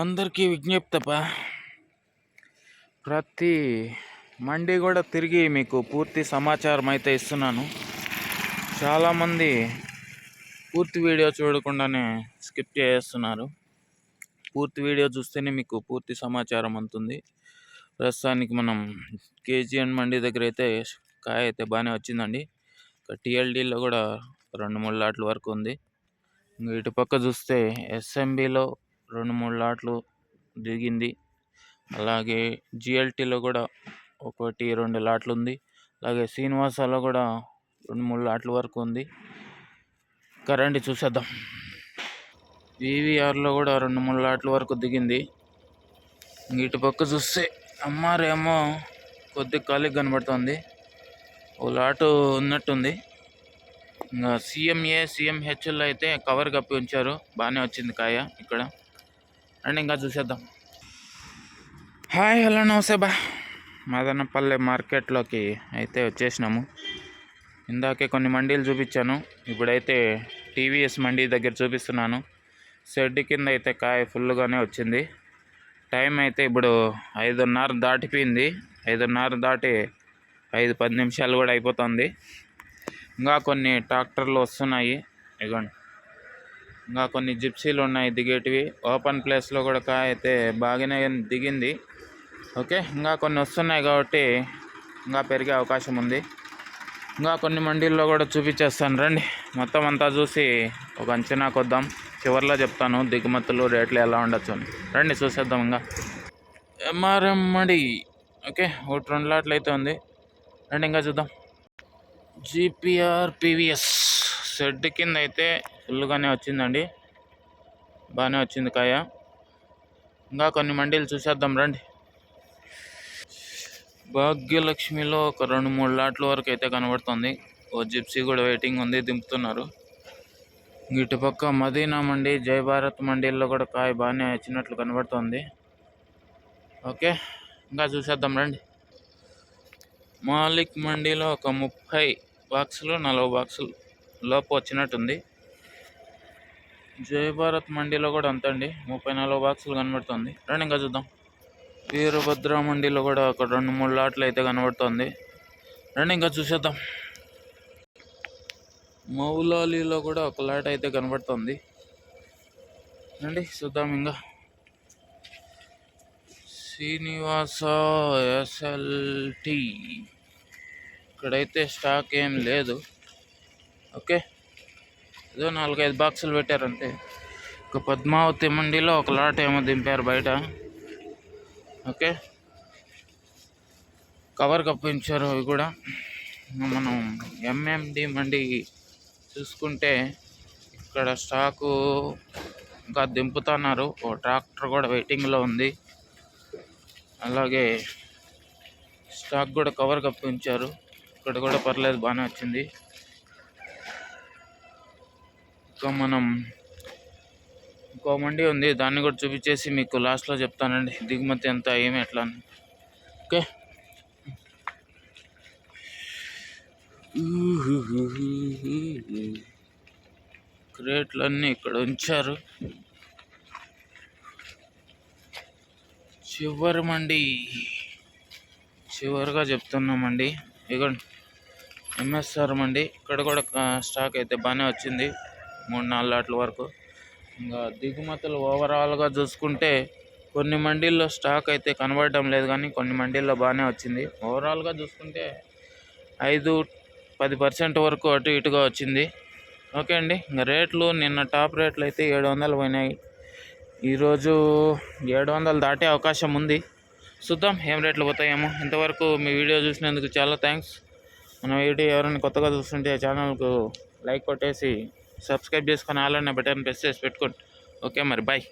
అందరికీ విజ్ఞప్తప. ప్రతి మండీ కూడా తిరిగి మీకు పూర్తి సమాచారం అయితే ఇస్తున్నాను. చాలామంది పూర్తి వీడియో చూడకుండానే స్కిప్ చేస్తున్నారు. పూర్తి వీడియో చూస్తేనే మీకు పూర్తి సమాచారం అందుతుంది ప్రస్తుతానికి మనం కేజీఎన్ మండి దగ్గర అయితే కాయ అయితే బాగానే వచ్చిందండి. టిఎల్డీలో కూడా రెండు మూడు లాట్ల వరకు ఉంది. ఇటు పక్క చూస్తే ఎస్ఎంబిలో రెండు మూడు లాట్లు దిగింది. అలాగే జిఎల్టీలో కూడా ఒకటి రెండు లాట్లు ఉంది అలాగే శ్రీనివాసాలో కూడా రెండు మూడు లాట్ల వరకు ఉంది. కరెంట్ చూసేద్దాం. వివిఆర్లో కూడా రెండు మూడు లాట్ల వరకు దిగింది. ఇంక ఇటు పక్క చూస్తే అమ్మారేమో కొద్ది ఖాళీగా కనబడుతుంది. ఓ లాటు ఉన్నట్టుంది. ఇంకా సిఎంఏ సిఎంహెచ్ఎల్ అయితే కవర్ కప్పి ఉంచారు. బాగానే వచ్చింది కాయ ఇక్కడ. అండ్ ఇంకా చూసేద్దాం. హాయ్ హలో నమస్తే బా. మదనపల్లె మార్కెట్లోకి అయితే వచ్చేసినాము. ఇందాకే కొన్ని మండీలు చూపించాను. ఇప్పుడైతే టీవీఎస్ మండీ దగ్గర చూపిస్తున్నాను. షెడ్ కింద అయితే కాయ ఫుల్గానే వచ్చింది. టైం అయితే ఇప్పుడు ఐదున్నర దాటిపోయింది. ఐదున్నర దాటి ఐదు పది నిమిషాలు కూడా అయిపోతుంది. ఇంకా కొన్ని ట్రాక్టర్లు వస్తున్నాయి. ఇగోండి. ఇంకా కొన్ని జిప్సీలు ఉన్నాయి దిగేటివి. ఓపెన్ ప్లేస్లో కూడా కాయ అయితే బాగానే దిగింది. ఓకే ఇంకా కొన్ని వస్తున్నాయి కాబట్టి ఇంకా పెరిగే అవకాశం ఉంది. ఇంకా కొన్ని మండీల్లో కూడా చూపించేస్తాను రండి. మొత్తం అంతా చూసి ఒక అంచనా కొద్దాం. చివరిలో చెప్తాను దిగుమతులు రేట్లు ఎలా ఉండొచ్చు అని. రండి చూసేద్దాం ఇంకా. ఎంఆర్ఎం మడి. ఓకే ఒకటి రెండు లాట్లు అయితే ఉంది. రండి ఇంకా చూద్దాం. జిపిఆర్ పీవీఎస్ షెడ్ కింద అయితే ఫుల్గానే వచ్చిందండి. బాగానే వచ్చింది కాయ. ఇంకా కొన్ని మండీలు చూసేద్దాం రండి. భాగ్యలక్ష్మిలో ఒక రెండు మూడు లాట్ల వరకు అయితే కనబడుతుంది. ఓ జిప్సీ కూడా వెయిటింగ్ ఉంది దింపుతున్నారు. ఇటుపక్క మదీనా మండి జై భారత్ మండీల్లో కూడా కాయ బాగానే వచ్చినట్లు కనబడుతుంది. ఓకే ఇంకా చూసేద్దాం రండి. మాలిక్ మండీలో ఒక ముప్పై బాక్సులు నలభై బాక్సులు లోపు వచ్చినట్టుంది. జయభారత్ మండీలో కూడా అంతండి. ముప్పై నాలుగు బాక్సులు కనబడుతుంది. రండి ఇంకా చూద్దాం. వీరభద్ర మండీలో కూడా ఒక రెండు మూడు లాట్లు అయితే కనబడుతుంది. రండి ఇంకా చూసేద్దాం. మౌలాలీలో కూడా ఒక లాట్ అయితే కనబడుతుంది. రండి చూద్దాం ఇంకా. శ్రీనివాస ఎస్ఎల్టీ ఇక్కడైతే స్టాక్ ఏం లేదు. ఓకే. ఏదో నాలుగైదు బాక్సులు పెట్టారంటే. ఒక పద్మావతి మండీలో ఒక లాట్ ఏమో దింపారు బయట. ఓకే. కవర్ కప్పించారు అవి కూడా. మనం ఎంఎండి మండి చూసుకుంటే ఇక్కడ స్టాకు ఇంకా దింపుతున్నారు. ఓ ట్రాక్టర్ కూడా వెయిటింగ్లో ఉంది. అలాగే స్టాక్ కూడా కవర్ కప్పించారు. ఇక్కడ కూడా పర్లేదు బాగానే వచ్చింది. ఇంకా మనం ఇంకో మండి ఉంది. దాన్ని కూడా చూపించేసి మీకు లాస్ట్లో చెప్తానండి. దిగుమతి ఎంత ఏమి ఎట్లా అని. ఓకే? క్రేట్లన్నీ ఇక్కడ ఉంచారు. చివరి మండి. చివరిగా చెప్తున్నామండి ఇగోండి. ఎంఎస్ఆర్ మండి. ఇక్కడ కూడా స్టాక్ అయితే బాగానే వచ్చింది. మూడు నాలుగు లాట్ల వరకు. ఇంకా దిగుమతులు ఓవరాల్గా చూసుకుంటే కొన్ని మండీల్లో స్టాక్ అయితే కనబడటం లేదు కానీ కొన్ని మండీల్లో బాగానే వచ్చింది. ఓవరాల్గా చూసుకుంటే ఐదు పది పర్సెంట్ వరకు అటు ఇటుగా వచ్చింది. ఓకే అండి ఇంకా రేట్లు నిన్న టాప్ రేట్లు అయితే ఏడు వందలు పోయినాయి. ఈరోజు ఏడు వందలు దాటే అవకాశం ఉంది. చూద్దాం ఏం రేట్లు పోతాయేమో. ఇంతవరకు మీ వీడియో చూసినందుకు చాలా థ్యాంక్స్ మన వీడియో ఎవరైనా కొత్తగా చూస్తుంటే ఛానల్కు లైక్ కొట్టేసి సబ్స్క్రైబ్ చేసుకొని అలానే బటన్ ప్రెస్ చేసి పెట్టుకోండి ఓకే మరి బాయ్